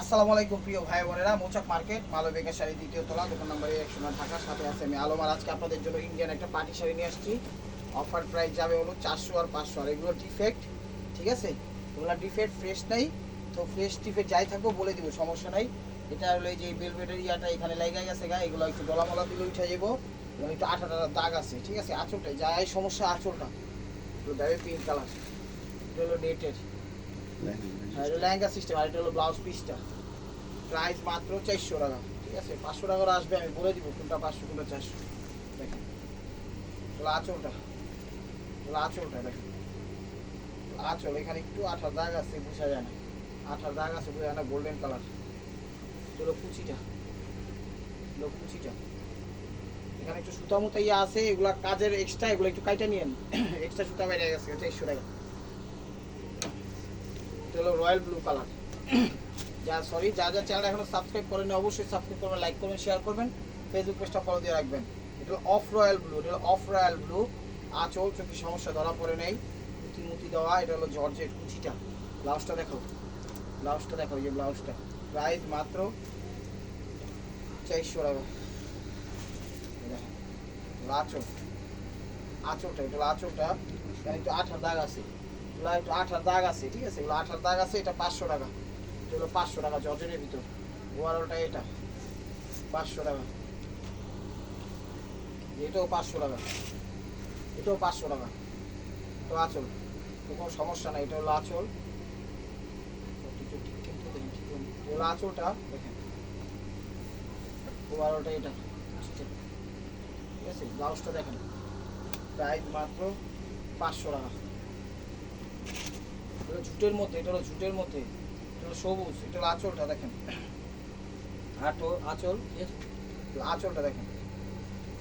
আসসালামু আলাইকুম প্রিয় ভাই বোনেরা, মোচাক মার্কেট মালবিকা শাড়ি দ্বিতীয় তলা, দোকান নম্বর একশো নয় ঢাকার সাথে আছে আমি আলমার আজকে আপনাদের জন্য ইন্ডিয়ান একটা পার্টি শাড়ি নিয়ে আসছি। অফার প্রাইস যাবে হলো চারশো আর পাঁচশো। আর এগুলো ডিফেক্ট ঠিক আছে? এগুলো ডিফেক্ট ফ্রেশ নেই। তো ফ্রেশ ডিফেক্ট যাই থাকব বলে দিব, সমস্যা নাই। এটা হলো এই যে বেলভেটের ইয়াটা এখানে লেগে গেছে গা, এগুলো একটু ডলামলা দিলে উঠে যাব এবং একটু আঠা টাটা দাগ আছে, ঠিক আছে? আঁচলটাই, যাই সমস্যা আঁচলটা। এগুলো দেবে পিঙ্ক কালার এটা হলো নেটের এটা সিস্টেম আর এটা ব্লাউজ পিসটা প্রাইস মাত্র চারশো টাকা। ঠিক আছে? পাঁচশো টাকা আসবে, আমি বলে কোনটা পাঁচশো চারশো। দেখেন। এখানে একটু দাগ আছে, বোঝা যায় না। দাগ আছে, বোঝা যায় না গোল্ডেন কালার কুচিটা। এখানে একটু সুতা মুতা ইয়ে আছে, এগুলা কাজের এক্সট্রা এগুলো একটু কাইটা নিয়েন। এক্সট্রা সুতা বেড়ে গেছে চারশো টাকা। হলো রয়্যাল ব্লু কালার। যা সরি যা যা চ্যানেল এখনও সাবস্ক্রাইব করেন অবশ্যই সাবস্ক্রাইব করবেন লাইক করবেন শেয়ার করবেন ফেসবুক পেজটা ফলো দিয়ে রাখবেন। এটা অফ রয়্যাল ব্লু এটা অফ রয়্যাল ব্লু আঁচল চোখে সমস্যা, ধরা পড়ে নেই মুতি মুতি দেওয়া, এটা হলো জর্জেট কুচিটা। ব্লাউজটা দেখো ব্লাউজটা দেখো এই যে ব্লাউজটা। প্রাইস মাত্র চারশো টাকা। আঁচল, আঁচলটা, এটা আঁচলটা একটু আঠার দাগ আছে। এগুলো একটু আঠার দাগ আছে, ঠিক আছে? এগুলো আঠার দাগ আছে, এটা পাঁচশো টাকা। এটা হলো পাঁচশো টাকা জর্জেটের ভিতর। ওয়ারোটা এটা, পাঁচশো টাকা। এটাও পাঁচশো টাকা। এটাও পাঁচশো টাকা। তো আচল, তো কোনো সমস্যা নাই, এটা হলো আচল। এটা হলো আচলটা দেখেন। ওয়ারোটা এটা ঠিক আছে? ব্লাউজটা দেখেন। প্রাইস মাত্র পাঁচশো টাকা। এটা জুটের মধ্যে, এটা হলো জুটের মধ্যে, এটা হলো সবুজ, এটা আঁচলটা দেখেন। আটো আঁচল ঠিক আঁচলটা দেখেন।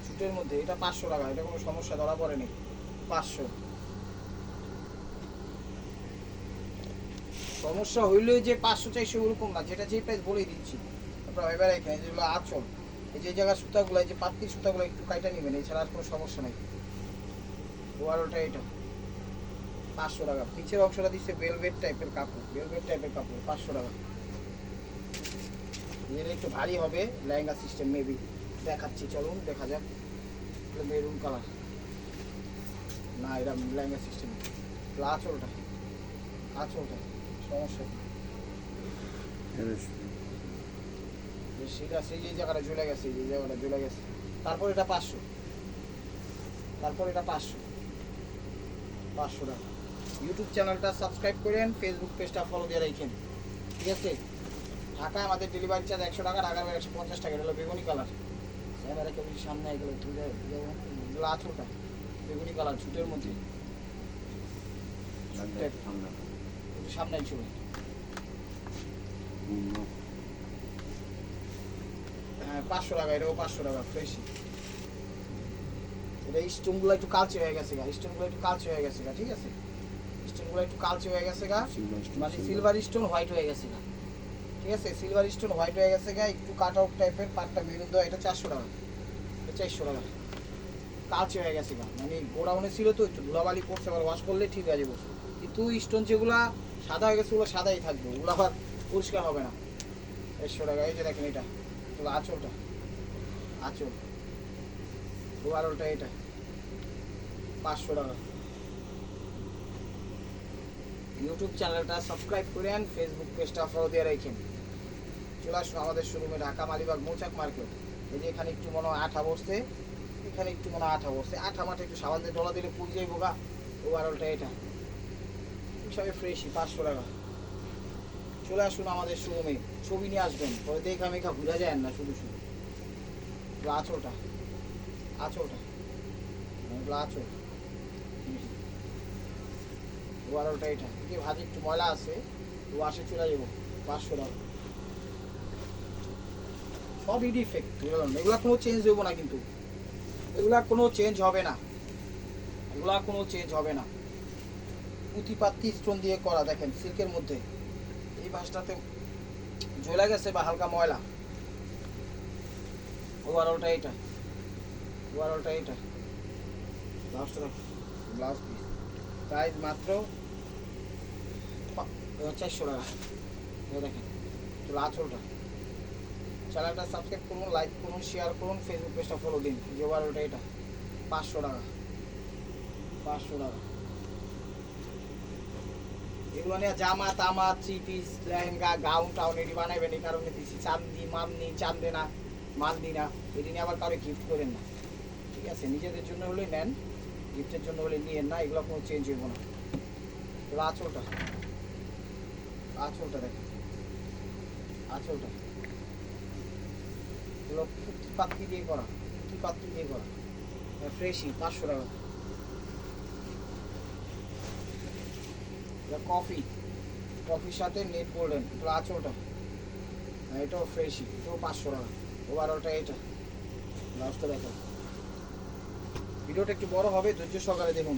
জুটের মধ্যে, এটা পাঁচশো টাকা, এটা কোনো সমস্যা, ধরা পড়েনি পাঁচশো। সমস্যা হইলেও যে পাঁচশো চারশো ওরকম না, যেটা যে প্রাইস বলেই দিচ্ছি। আপনারা এবার এখানে যেগুলো আঁচল। এই যে জায়গার সুতাগুলো, এই যে পাত্তির সুতাগুলো একটু কাইটা নেবেন, এছাড়া আর কোনো সমস্যা নেই। ওয়ারোটা এটা। পাঁচশো টাকা। পিছের অংশটা দিচ্ছে বেলভেট টাইপের কাপড়। বেলভেট টাইপের কাপড়, পাঁচশো টাকা। এটা একটু ভারী হবে, লেহেঙ্গা সিস্টেম মেবি দেখাচ্ছি, চলুন, দেখা যাক। মেরুন কালার না, এটা লেহেঙ্গা সিস্টেম আঁচলটা আঁচলটা সমস্যা সেটা সেই যে জায়গাটা ঝুলে গেছে যে জায়গাটা ঝুলে গেছে। তারপর এটা পাঁচশো। তারপর এটা পাঁচশো। পাঁচশো টাকা। ইউটিউব চ্যানেলটা সাবস্ক্রাইব করেন ফেসবুক পেজটা ফলো দিয়ে রাখেন। ঠিক আছে? ঢাকায় আমাদের ডেলিভারি চার্জ একশো টাকা, ঢাকার বাইরে একশো পঞ্চাশ টাকা। এটা হলো বেগুনি কালার ক্যামেরা কেমন সামনে এগুলো এগুলো আঁচলটা, বেগুনি কালার ছুটের মধ্যে। সামনে ছবি হ্যাঁ পাঁচশো টাকা, এটাও পাঁচশো টাকা ফ্রেশ এটা স্টোনগুলো একটু কালচে হয়ে গেছে গা স্টোনগুলো একটু কালচে হয়ে গেছে গা, ঠিক আছে? স্টোনগুলো একটু কালচে হয়ে গেছে গা। মানে সিলভার স্টোন হোয়াইট হয়ে গেছে গা। ঠিক আছে? সিলভার স্টোন হোয়াইট হয়ে গেছে গা একটু কাট আউট টাইপের পাটটা মেরুন দেওয়া এটা চারশো টাকা। এটা চারশো টাকা। কালচে হয়ে গেছে গা। মানে গোডাউনে ছিল তো একটু ধুলাবালি পড়ছে আবার ওয়াশ করলে ঠিক হয়ে যাবে। কিন্তু স্টোন যেগুলা সাদা হয়ে গেছে ওগুলো সাদাই থাকবে। ওগুলো আবার পরিষ্কার হবে না। দেড়শো টাকা। এই যে দেখেন এটা। এগুলো আঁচলটা। আঁচল। ওয়ারলটা এটা। পাঁচশো টাকা। ইউটিউব চ্যানেলটা সাবস্ক্রাইব করেন ফেসবুক পেজটা ফলো দিয়ে রাখেন। চলে আসুন আমাদের শোরুমে ঢাকা মালিবাগ মৌচাক মার্কেট। এই যে এখানে একটু মনে হয় আঠা বসছে, এখানে একটু মনে হয় আঠা বসছে। আঠা মাঠে একটু সাবান দিয়ে ডলা দিলে পুড়ে যাইব গা ওভারঅলটা এটা। সবই ফ্রেশই পাঁচশো টাকা। চলে আসুন আমাদের শোরুমে ছবি নিয়ে আসবেন। পরে দেখা মেখা ভুলা যায় না শুধু শুধু। আঁচলটা। আঁচলটা। আঁচল। ওভারঅলটা এটা। কি ভাজি একটু ময়লা আছে ওয়াশে চলে যাব, পাঁচশো টাকা। সবই ডিফেক্ট এগুলা কোনো চেঞ্জ দেবো না কিন্তু। এগুলা কোনো চেঞ্জ হবে না। এগুলা কোনো চেঞ্জ হবে না। পুঁতি পাত্তি স্টোন দিয়ে করা, দেখেন সিল্কের মধ্যে। এই বাসটাতে জ্বলে গেছে বা হালকা ময়লা। ওভারঅলটা এটা। ওভারঅলটা এটা। ব্লাউজটা দেখো ব্লাউজ প্রাইস মাত্র চারশো টাকা দেখেন তো আঁচলটা। চ্যানেলটা সাবস্ক্রাইব করুন লাইক করুন শেয়ার করুন ফেসবুক পেজটা ফলো দিন। যে বারোটা এটা। পাঁচশো টাকা। পাঁচশো টাকা। এগুলো নিয়ে জামা, তামা three piece lehenga gown town এটি বানাবেন এই কারণে দিছি। চান্দি মামনি চান্দে না মান্দি না এটি নিয়ে আবার কারও গিফট করেন না। ঠিক আছে? নিজেদের জন্য হলে নেন গিফটের জন্য হলে নিয়েন না, এগুলো কোনো চেঞ্জ হইব না। আঁচলটা। আঁচলটা দেখেন। আঁচলটা। এগুলো কি পাত্তি দিয়ে করা কি পাত্তি দিয়ে করা। ফ্রেশই পাঁচশো টাকা। কফি কফির সাথে নেট গোল্ডেন এগুলো আঁচলটা। এটাও ফ্রেশই এটাও পাঁচশো টাকা। ওভারঅলটা এটা। লাস্টটা দেখো ভিডিওটা একটু বড় হবে, ধৈর্য সহকারে দেখুন।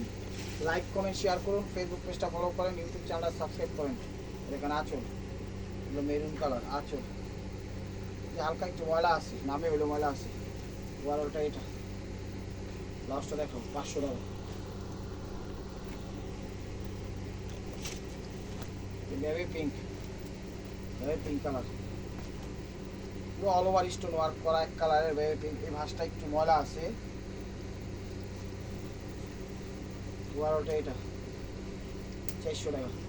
লাইক কমেন্ট শেয়ার করুন। ফেসবুক পেজটা ফলো করেন ইউটিউব চ্যানেলটা সাবস্ক্রাইব করেন। এখানে আঁচল এগুলো মেরুন কালার আঁচল হালকা একটু ময়লা আছে, নামে হলো ময়লা আছে। ওভারঅলটা এটা। লাস্টটা দেখো, পাঁচশো টাকা baby pink baby pink colour পুরো অল ওভার স্টোন ওয়ার্ক করা এক কালারের বেবি পিঙ্ক এই ভাঁজটা একটু ময়লা আছে। ওভারঅলটা এটা। চারশো টাকা।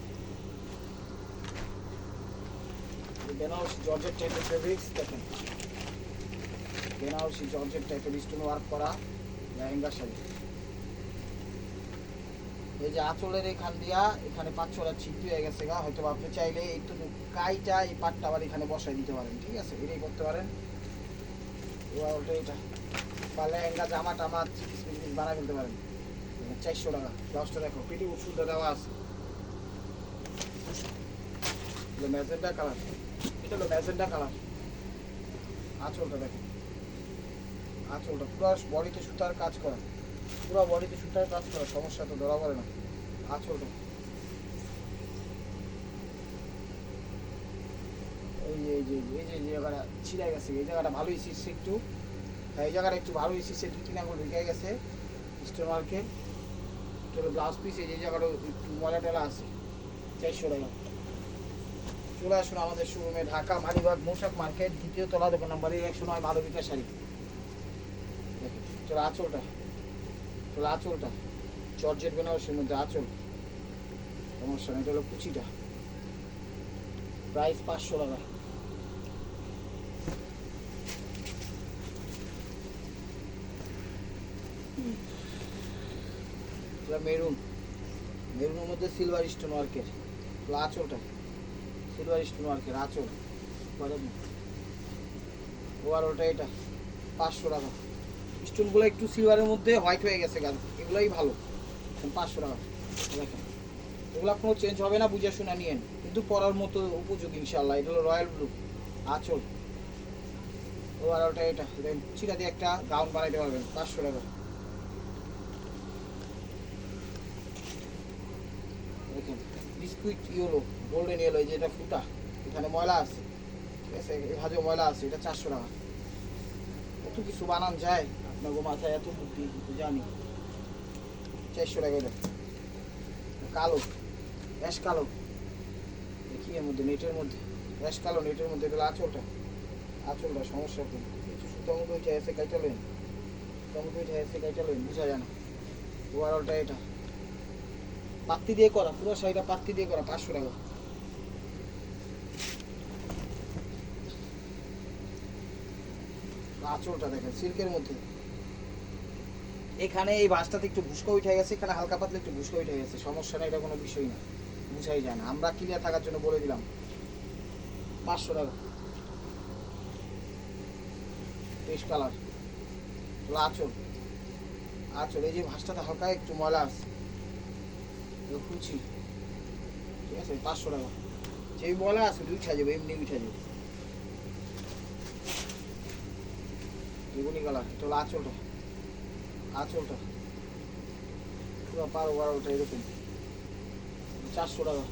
বেনারসি জর্জেট টাইপের ফেব্রিক্স দেখেন। বেনারসি জর্জেট টাইপের স্টোন ওয়ার্ক করা লেহেঙ্গা শাড়ি। এই যে আঁচলের এখান দিয়া, এখানে পাঁচ ছটা ছিদ্র হয়ে গেছে গা। হয়তো আপনি চাইলে একটু কাইটা এই পাটটা আবার এখানে বসাই দিতে পারেন, ঠিক আছে? এটাই করতে পারেন। এবার ওটা এটা বা লেহেঙ্গা, জামা টামা মিকিস ফেলতে পারেন। চারশো টাকা। দশটা দেখো পেটি ওষুধ দেওয়া আছে। Magenta colour. এটা হলো ম্যাজেন্ডা কালার। আঁচলটা দেখো আঁচলটা পুরো বডিতে সুতার কাজ করা। পুরো বডিতে সুতার কাজ করা, সমস্যা তো ধরা পড়ে না। আঁচলটা। এই যে এই যে এই যে জায়গাটা ছিঁড়ে গেছে। এই জায়গাটা ভালোই শিখছে একটু। এই জায়গাটা একটু ভালোই শিখছে দু তিন আঙুল ঢুকে গেছে স্টোন মার্কেট চলো ব্লাউজ পিস এই জায়গাটা একটু ময়লা টলা আছে, চারশো টাকা। চলে আসুন আমাদের শোরুমে ঢাকা মালিবাগ মোশাক মার্কেট, দ্বিতীয় তলা, দোকান নাম্বারে একশো নয় মালবিকা শাড়ি। চলো আঁচলটা। চলো আঁচলটা। জর্জেট বেনারসের মধ্যে আঁচল। সমস্যা নেই এটা হলো কুচিটা। প্রাইস পাঁচশো টাকা। মেরুন। মেরুনের মধ্যে সিলভার স্টোন ওয়ার্কের আঁচলটা। সিলভার স্টোন আঁচল ওভারঅলটা এটা, পাঁচশো টাকা। স্টোনগুলো একটু সিলভারের মধ্যে হোয়াইট হয়ে গেছে গাছ এগুলোই ভালো। পাঁচশো টাকা, দেখেন। এগুলো কোনো চেঞ্জ হবে না, বুঝে শুনে নিয়েন। কিন্তু পরার মতো উপযোগী ইনশাল্লাহ এটা রয়্যাল ব্লু। আঁচল। ওভারঅলটা এটা চিরা দিয়ে একটা গাউন বানাইতে পারবেন, পাঁচশো টাকা। দেখেন বিস্কুইট ইয়েলো। গোল্ডেন ইয়েলো এই যে এটা ফুটা, এখানে ময়লা আছে, ঠিক আছে? এই ভাজে ময়লা আছে, এটা চারশো টাকা। কত কিছু বানান যায়? আপনার গো মাথায় এত বুদ্ধি জানি। চারশো টাকা এটা। কালো, অ্যাশ কালো। দেখি এর মধ্যে? নেটের মধ্যে। অ্যাশ কালো, নেটের মধ্যে এটা আঁচলটা। আঁচলটা, সমস্যা কিছু সুতমুখ উঠে এসে কাইটা লেন এসে কাইটা লেন বুঝা যায় না। ওভারঅলটা এটা। পাত্তি দিয়ে করা, পুরো শাড়িটা পাত্তি দিয়ে করা, পাঁচশো টাকা। আঁচলটা দেখেন, সিল্কের মধ্যে। এখানে এই বাসটাতে একটু ভুস্কো উঠে গেছে, এখানে হালকা পাতলা একটু ভুস্কো উঠে গেছে, সমস্যা নেই, এটা কোনো বিষয় না, বুঝাই যায় না। আমরা ক্লিয়ার থাকার জন্য বলে দিলাম, পাঁচশো টাকা। পেশ কালার আঁচল। আঁচল, এই যে ভাসটাতে হালকা একটু ময়লা আছে কুচি, ঠিক আছে, পাঁচশো টাকা। যেই ময়লা আছে উঠা যাবে, এমনি উঠা যাবে। বেগুনি কালার এটা আঁচলটা আঁচলটা পুরো এরকম। চারশো টাকা।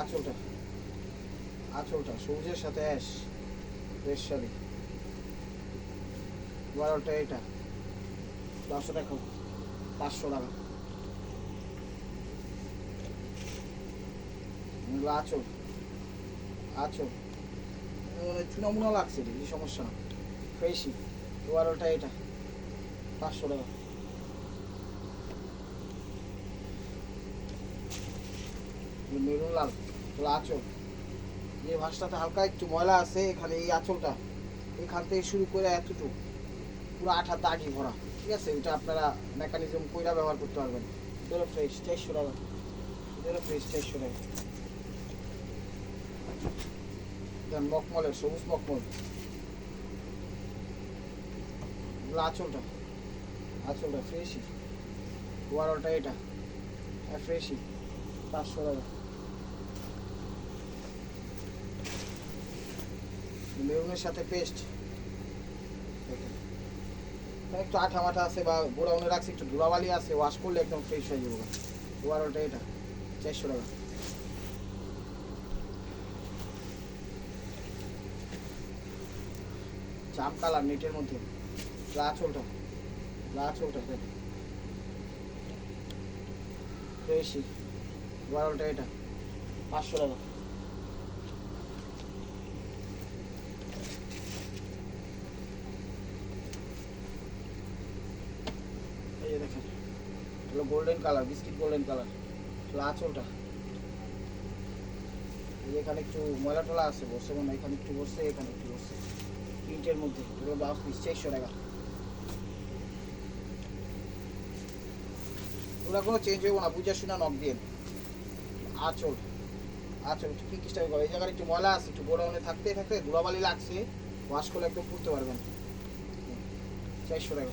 আঁচলটা আঁচলটা সবুজের সাথে অ্যাশ এটা দেখো। পাঁচশো টাকা। এগুলো আচল আচল মানে চুনা লাগছে এই সমস্যা না। ফ্রেশই ওয়ারোটা এটা। পাঁচশো টাকা। মেরুন লাল, এগুলো আচল যে ভাঁজটাতে হালকা একটু ময়লা আছে, এখানে এই আঁচলটা। এখান থেকে শুরু করে এতটুকু। পুরো আঠা দাগি ভরা। ঠিক আছে? এটা আপনারা মেকানিজম কইরা ব্যবহার করতে পারবেন। এগুলো ফ্রেশ চারশো টাকা। এগুলো ফ্রেশ চারশো টাকা। মকমলের সবুজ মকমল আঁচলটা আঁচলটা ফ্রেশই ওয়ারলটা এটা হ্যাঁ ফ্রেশই পাঁচশো টাকা। মেরুনের সাথে পেস্ট একটু আঠা মাঠা আছে বা গোড়াউনে রাখছে, একটু ধুলাবালি আছে ওয়াশ করলে একদম ফ্রেশ হয়ে যাবে। ওয়ারলটা এটা, চারশো টাকা। জাম কালার নেটের মধ্যে। লাচলটা দেখ। ফ্রেশই ওয়ারলটা এটা। পাঁচশো টাকা। Golden colour biscuit golden colour লাচলটা এই এখানে একটু ময়লা টলা আছে, বসে মনে এখানে একটু বসছে এখানে একটু বসছে প্রিন্টের মধ্যে। এগুলো ব্লাউজ পিস চারশো টাকা ওগুলো কোনো চেঞ্জ হইব না বুঝা শোনা নক দিয়ে আচল আচল কি কিস্টা করে। এই জায়গায় একটু ময়লা আছে, একটু গোডাউনে থাকতে থাকতে ধুলাবালি লাগছে ওয়াশ করলে একদম পড়তে পারবেন চারশো টাকা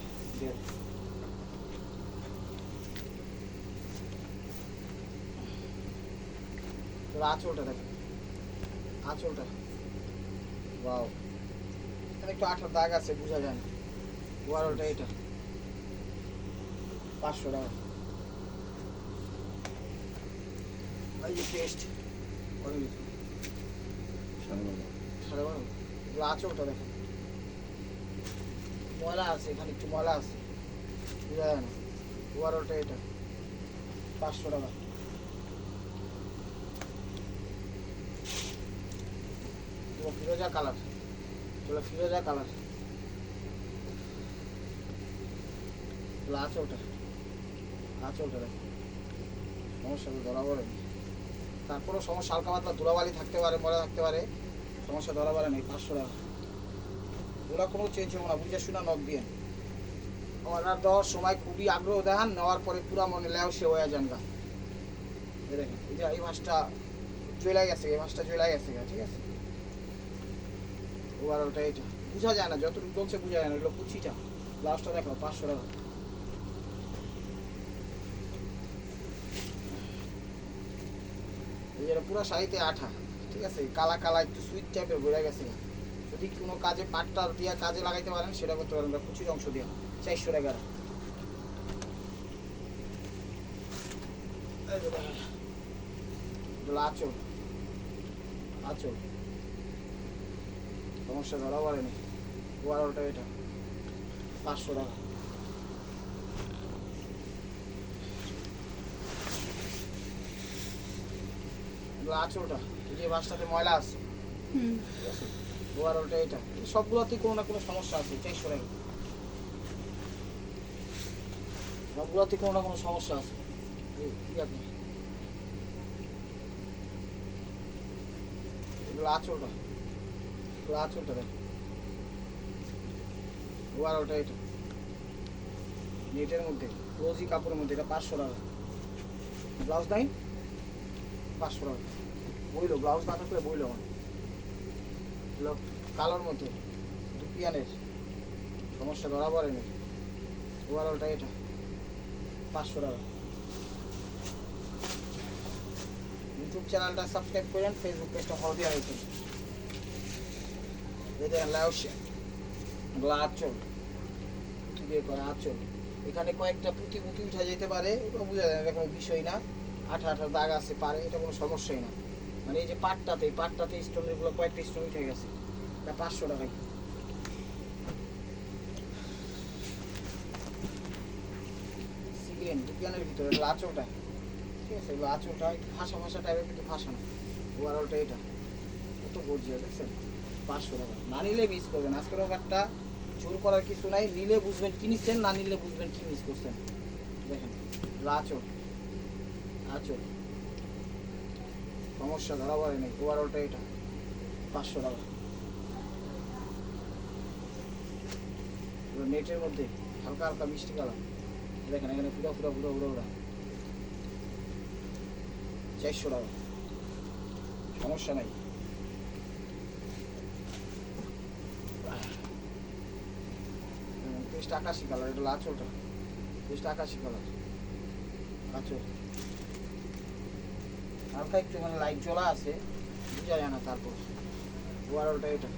আঁচলটা দেখেন আঁচলটা। বাও এখানে একটু আঠার দাগ আছে, বোঝা যায় না। ওয়ারলটা এটা। পাঁচশো টাকা। এই যে পেস্ট সাড়ে বারো। এগুলো আঁচলটা দেখেন ময়লা আছে, এখানে একটু ময়লা আছে। বোঝা যায় না। ওয়ারলটা এটা। পাঁচশো টাকা। ফিরোজা কালার এগুলো ফিরোজা কালার। এগুলো আঁচলটা আঁচলটা দেখ। সমস্যা ধরা পড়ে তারপরেও সমস্যা হালকা পাতলা ধুলাবালি থাকতে পারে মরা থাকতে পারে। সমস্যা ধরা পড়ে নেই পাঁচশো টাকা। ওরা কোনো চেঞ্জ হবে না, বুঝে শোনা নখ দিয়ে অর্ডার দেওয়ার সময় খুবই আগ্রহ দেখান, নেওয়ার পরে পুরা মনে লেও সে হয়ে যান গা। এই এই যে মাছটা চলে গেছে, এই মাছটা চলে গেছে ঠিক আছে? ওভারঅলটা এটা বোঝা যায় না, যতটুকু চলছে বোঝা যায় না, এগুলো কুচিটা লাস্টটা দেখো পাঁচশো টাকা। এই যেটা পুরো শাড়িতে আঠা, ঠিক আছে? কালা কালা, একটু সুইট টাইপের বোঝা গেছে। যদি কোনো কাজে পাটটা দিয়ে কাজে লাগাইতে পারেন, সেটা করতে পারেন। কুচির অংশ দিয়ে, চারশো টাকার এই আঁচল আঁচল। সমস্যা ধরা পড়েনি। ওয়ারলটা এটা। পাঁচশো টাকা। আঁচলটা এই যে বাসটাতে ময়লা আছে। ওভারঅলটা এটা। সবগুলোতেই কোনো না কোনো সমস্যা আছে চারশো টাকা সবগুলোতেই কোনো না কোনো সমস্যা আছে। এই আপনি এগুলো আঁচলটা এগুলো আঁচলটা দেখ। ওভারঅলটা এটা। নেটের মধ্যে রোজি কাপড়ের মধ্যে, এটা পাঁচশো টাকা। ব্লাউজ নাই? পাঁচশো টাকা। বইলো, ব্লাউজ না থাকলে বইলো আমার। কালোর মধ্যে, দুপিয়ানের। সমস্যা ধরা পড়েনি ওভারঅলটা এটা। পাঁচশো টাকা। ইউটিউব চ্যানেলটা সাবস্ক্রাইব করেন ফেসবুক পেজটা ফলো দিয়ে রাখবেন। দেখেন লাউসে এগুলো আঁচল দিয়ে করা আঁচল এখানে কয়েকটা পুঁতি পুঁতি উঠে যেতে পারে এটা বোঝা যায় না, কোনো বিষয় না। আঠা আঠা দাগ আছে পারে এটা কোনো সমস্যাই না। মানে এই যে পাটটাতে এই পাটটাতে স্টোন এগুলো কয়েকটা স্টোন উঠে গেছে। এটা পাঁচশো টাকা দেখেন বিজ্ঞানের ভিতরে এগুলো আঁচলটা ঠিক আছে এগুলো আঁচলটা ফাঁসা ফাঁসা টাইপের কিন্তু ফাঁসা না। ওভারঅলটা এটা। কত গর্জিয়া দেখছেন? পাঁচশো টাকা না নিলে মিস করবেন। আজকের অফারটা জোর করার কিছু নাই। নিলে বুঝবেন কি নিচ্ছেন, না নিলে বুঝবেন কি মিস করছেন। দেখেন আঁচল আঁচল সমস্যা, ধরা পড়ে নেই। ওভারঅলটা এটা। পাঁচশো টাকা নেটের মধ্যে হালকা হালকা মিষ্টি কালার। দেখেন, এখানে পুরো পুরো পুরো পুরো পুরো চারশো টাকা। সমস্যা নাই। পেস্ট আকাশি কালার এটা লাচলটা পেস্ট আকাশি কালার আচল হালকা মানে লাইট জ্বলা আছে, বুঝা যায় না তারপর। ওভারঅলটা এটা।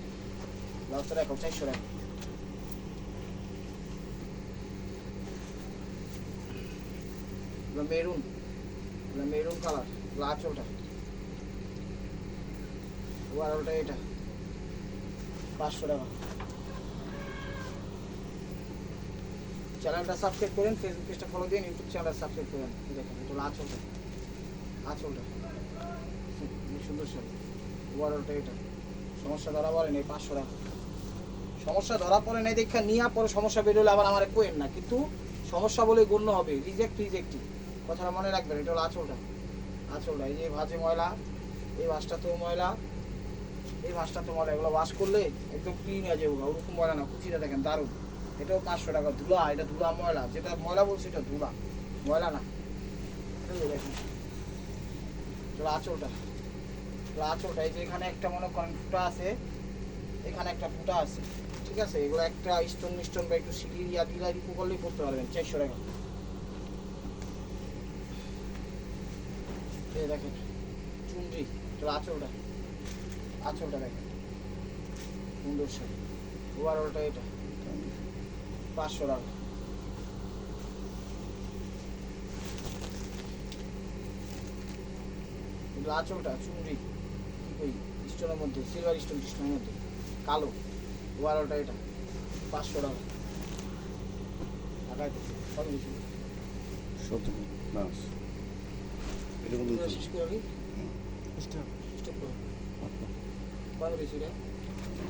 ব্লাউজটা দেখো, চারশো টাকা। মেরুন মেরুন কালার লাচলটা ওভারঅলটা এটা। পাঁচশো টাকা। চ্যানেলটা সাবস্ক্রাইব করেন ফেসবুক পেজটা ফলো দিন ইউটিউব চ্যানেলটা সাবস্ক্রাইব করেন। দেখেন, এটা আঁচলটা আঁচলটা কি সুন্দর শাড়ি ওভারঅলটা এটা। সমস্যা ধরা পড়ে নেই, পাঁচশো টাকা। সমস্যা ধরা পড়ে নাই দেখা নিয়ে পরে সমস্যা বেরোলে আবার আমার কোয়েন না। কিন্তু সমস্যা বলে গণ্য হবে। রিজেক্ট রিজেক্টই কথাটা মনে রাখবেন, এটা হলো আঁচলটা আঁচলটা এই যে ভাজে ময়লা, এই ভাঁজটা তো ময়লা। এই ভাঁজটা তো ময়লা, এগুলো ওয়াশ করলে একদম ক্লিন হয়ে যাবে ওরকম ময়লা না, কুচিটা দেখেন দারুণ। এটাও পাঁচশো টাকা, ধুলা, এটা ধুলা ময়লা, যেটা ময়লা বলছি এটা ধুলা, ময়লা না। এটা আঁচলটা এটা আঁচলটা এই যে এখানে একটা মনে করেন ফুটা আছে, এখানে একটা ফুটা আছে, ঠিক আছে? এগুলো একটা স্টোন মিস্টোন বা একটু সিঁড়ি ইয়া দিলা রিপু করলেই করতে পারবেন, চারশো টাকা। এই দেখেন, চুনরি এটা আঁচলটা আঁচলটা দেখেন। সুন্দর শাড়ি ওভারঅলটা এটা। পাঁচশো টাকা আঁচলটা চুনরি ওই স্টোনের মধ্যে সিলভার স্টোন স্টোনের মধ্যে কালো ওভারঅলটা এটা পাঁচশো টাকা টাকায় কত বেশি সত্তর প্লাস এটা পুরো শেষ করে দিই স্টপ করো কত বেশি রে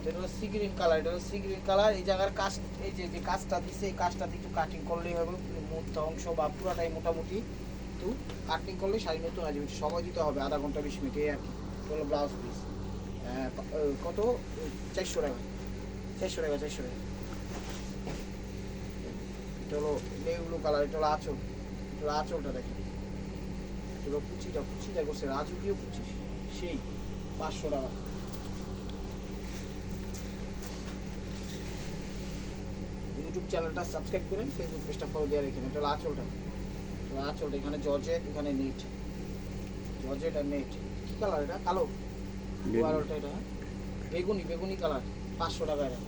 এটা হলো সি গ্রিন কালার এটা হলো সি গ্রিন কালার এই জায়গার কাজ, এই যে যে কাজটা দিছে, এই কাজটা একটু কাটিং করলেই হবে। মোটা অংশ বা পুরাটাই মোটামুটি একটু কাটিং করলে শাড়ি নতুন হয়ে সময় দিতে হবে, আধা ঘণ্টা, বিশ মিনিট। এই আর কি। হলো ব্লাউজ পিস কত? চারশো টাকা। চারশো টাকা চারশো টাকা। এটা হলো নেই ব্লু কালার এটা হলো আঁচল। এটা হলো আঁচলটা দেখেন। এটা হলো কুচিটা কুচিটা করছে। রাজকীয় কুচি সেই, পাঁচশো টাকা। ইউটিউব চ্যানেলটা সাবস্ক্রাইব করেন ফেসবুক পেজটা ফলো দেওয়া রেখেন। এটা আঁচলটা। আঁচলটা। এখানে জর্জেট এখানে নেট জর্জেট আর নেট কি কালার এটা? কালো? ওয়ারটা এটা হ্যাঁ? বেগুনি বেগুনি কালার পাঁচশো টাকা এটা।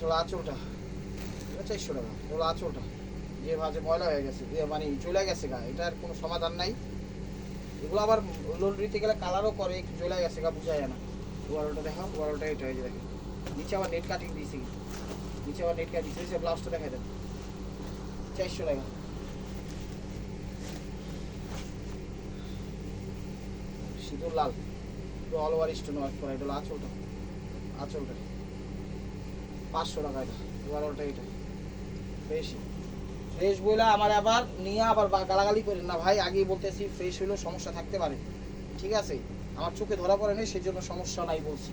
হলো আঁচলটা। এটা চারশো টাকা। আঁচলটা। যে ভাজে ময়লা হয়ে গেছে যে মানে চলে গেছে গা, এটার কোনো সমাধান নাই। এগুলো আবার লন্ড্রিতে গেলে কালারও করে চলে গেছে গা বোঝা যায় না। ওয়ারোটা দেখা, ওয়ারোটা এটা হয়ে দেখে নিচে আবার নেট কাটিং দিয়েছি। নিচে আবার নেট কাটিং দিয়েছে ব্লাউজটা দেখা দেন। চারশো টাকা। সিঁদুর লাল। অল ওভার স্টোন ওয়ার্ক করা, এটা হলো আঁচলটা আঁচলটা। পাঁচশো টাকা এটা। ওয়ারোটা এটা। বেশি। ফ্রেশ বইলা আমার আবার নিয়ে আবার গালাগালি করেন না ভাই, আগেই বলতেছি ফ্রেশ হইলেও সমস্যা থাকতে পারে। ঠিক আছে? আমার চোখে ধরা পড়ে নেই সেই জন্য সমস্যা নাই বলছি।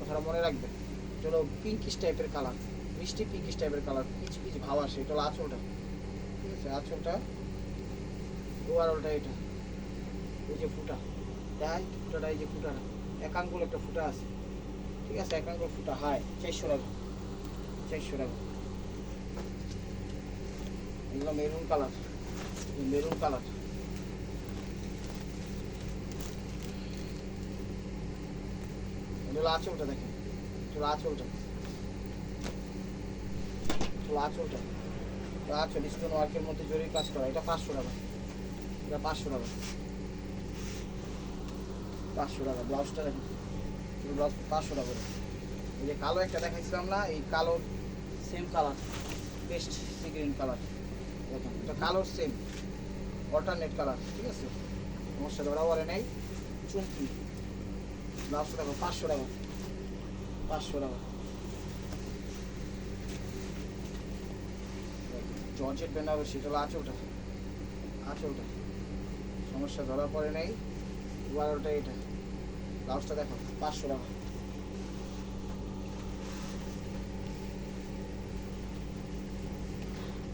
কথাটা মনে রাখবেন। এটা হলো পিঙ্কিশ টাইপের কালার মিষ্টি পিঙ্কিশ টাইপের কালার পিচ পিচ ভাব আসে। এটা হলো আঁচলটা। ঠিক আছে? আঁচলটা ওভারঅলটা এটা। এই যে ফুটা। দেখ ফুটাটা এই যে ফুটাটা। একাঙ্গুল একটা ফুটা আছে। ঠিক আছে? একাঙ্গুল ফুটা। হাই, চারশো টাকা। চারশো টাকা। এগুলো মেরুন কালার মেরুন কালার হলো আঁচলটা দেখেন হলো আঁচলটা হলো আঁচলটা আঁচল স্টোন ওয়ার্কের মধ্যে জরির কাজ করা। এটা পাঁচশো টাকা। এটা পাঁচশো টাকা। পাঁচশো টাকা। ব্লাউজটা দেখুন ব্লাউজ পাঁচশো টাকা এই যে কালো একটা দেখাইছিলাম না, এই কালো সেম কালার পেস্ট সি গ্রিন কালার দেখুন, এটা কালোর সেম অল্টারনেট কালার ঠিক আছে? আমার সাথে ওরা বলে নেই, চুমকি। ব্লাউজটা দেখো, পাঁচশো টাকা। পাঁচশো টাকা। জর্জেট বেনারসি, এটা হলো আঁচলটা। আঁচলটা। সমস্যা ধরা পড়ে নেই বারোটা এটা। ব্লাউজটা দেখো, পাঁচশো টাকা।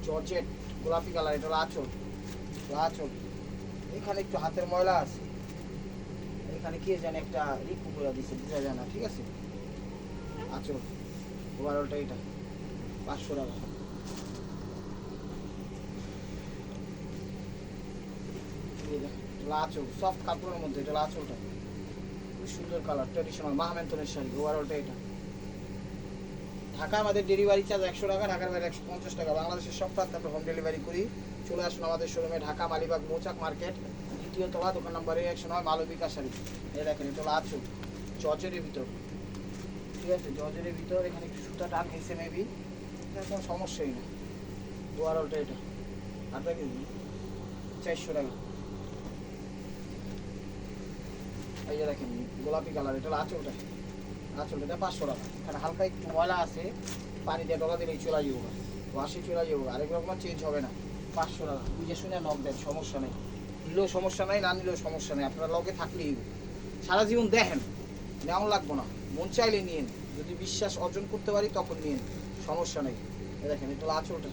জর্জেট। গোলাপি কালার, এটা হলো আঁচল। আঁচল। এখানে একটু হাতের ময়লা আছে। এখানে কি জানে একটা রিপু করে দিচ্ছে বোঝা যায় না, ঠিক আছে? আঁচল। ওভারঅলটা এটা। পাঁচশো টাকা। আঁচল। সফট কাপড়ের মধ্যে এটা আঁচলটা। খুব সুন্দর কালার ট্রেডিশনাল মাহমেন্তনের শাড়ি ওভারঅলটা এটা। ঢাকা আমাদের ডেলিভারি চার্জ একশো টাকা, ঢাকার বাইরে একশো পঞ্চাশ টাকা। বাংলাদেশের সব প্রান্তে আমরা হোম ডেলিভারি করি। চলে আসুন আমাদের শোরুমে ঢাকা মালিবাগ মৌচাক মার্কেট, দ্বিতীয় তলা, দোকান নম্বর একশো নয় মালবিকা শাড়ি এই দেখেন এটা আঁচল জর্জের ভিতর। ঠিক আছে, জর্জের ভিতর, এখানে সুতা টান গেছে মেবি কোনো সমস্যাই না। ওভারঅলটা এটা। আপনার কি চারশো টাকা। এই যে দেখেন, গোলাপি কালার এটা হলো আঁচলটা। আঁচলটা এটা পাঁচশো টাকা। এখানে হালকা একটু ময়লা আছে, পানি দিয়ে ডলা দিলেই চলে যাব ওয়াশি চলে যাব আরেক রকম চেঞ্জ হবে না। পাঁচশো টাকা। বুঝে শুনে নক দেন, সমস্যা নেই। নিলেও সমস্যা নাই, না নিলেও সমস্যা নেই। আপনার লগে থাকলেই। সারা জীবন দেখেন নেওয়া লাগবো না। মন চাইলে নিয়েন। যদি বিশ্বাস অর্জন করতে পারি, তখন নিয়েন। সমস্যা নেই। দেখেন হলো আঁচলটা।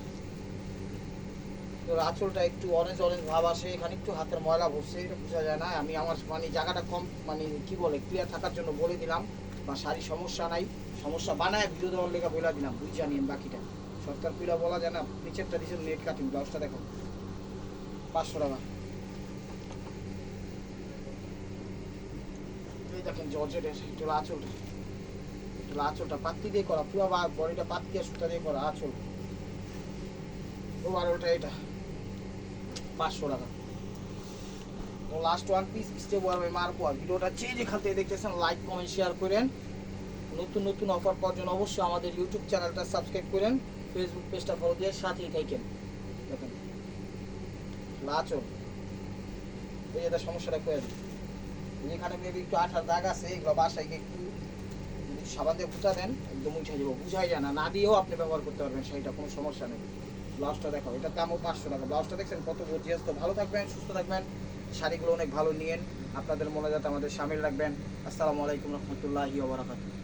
তো আঁচলটা একটু অরেঞ্জ অরেঞ্জ ভাব আসে, এখানে একটু হাতের ময়লা বসছে এটা বোঝা যায় না। আমি আমার মানে জায়গাটা কম মানে কি বলে ক্লিয়ার থাকার জন্য বলে দিলাম। বা শাড়ি সমস্যা নাই, সমস্যা বানায় ভিডিও দেওয়ার লেখা বলে দিলাম, বুঝ জানিয়েন বাকিটা। সরকার পিলা বলা যায় না, নিচেরটা দিয়েছেন নেট কাটিং ব্লাউজটা দেখো। পাঁচশো টাকা। দেখেন জর্জেট এটা হলো আঁচলটা হলো আঁচলটা পাত্তি দিয়ে করা, পুরো বডিটা পাত্তি আর সুতা দিয়ে করা, আঁচল। ও আর ওটা এটা। পাঁচশো টাকা। লাস্ট ওয়ান পিস স্টেপ ওয়ার মারবো আর ভিডিওটা যে যেখান থেকে দেখতেছেন লাইক কমেন্ট শেয়ার করেন। নতুন নতুন অফার পাওয়ার জন্য অবশ্যই আমাদের ইউটিউব চ্যানেলটা সাবস্ক্রাইব করেন ফেসবুক পেজটা ফলো দিয়ে সাথেই থাকেন। দেখেন। লাচল এই এটা সমস্যাটা করে যেখানে মেবি একটু আঠার দাগ আছে, এগুলো বাসায় একটু সাবান দিয়ে বুঝা দেন, একদম উঠে যাব বুঝাই যায় না। না দিয়েও আপনি ব্যবহার করতে পারবেন সেইটা কোনো সমস্যা নেই। ব্লাউজটা দেখো এটার দামও পাঁচশো টাকা। ব্লাউজটা দেখছেন কত গর্জিয়াস তো ভালো থাকবেন, সুস্থ থাকবেন। শাড়িগুলো অনেক ভালো নিয়েন। আপনাদের মনে যাতে আমাদের সামিল রাখবেন। আসসালামু আলাইকুম রহমতুল্লাহি ওবরাকাতুহ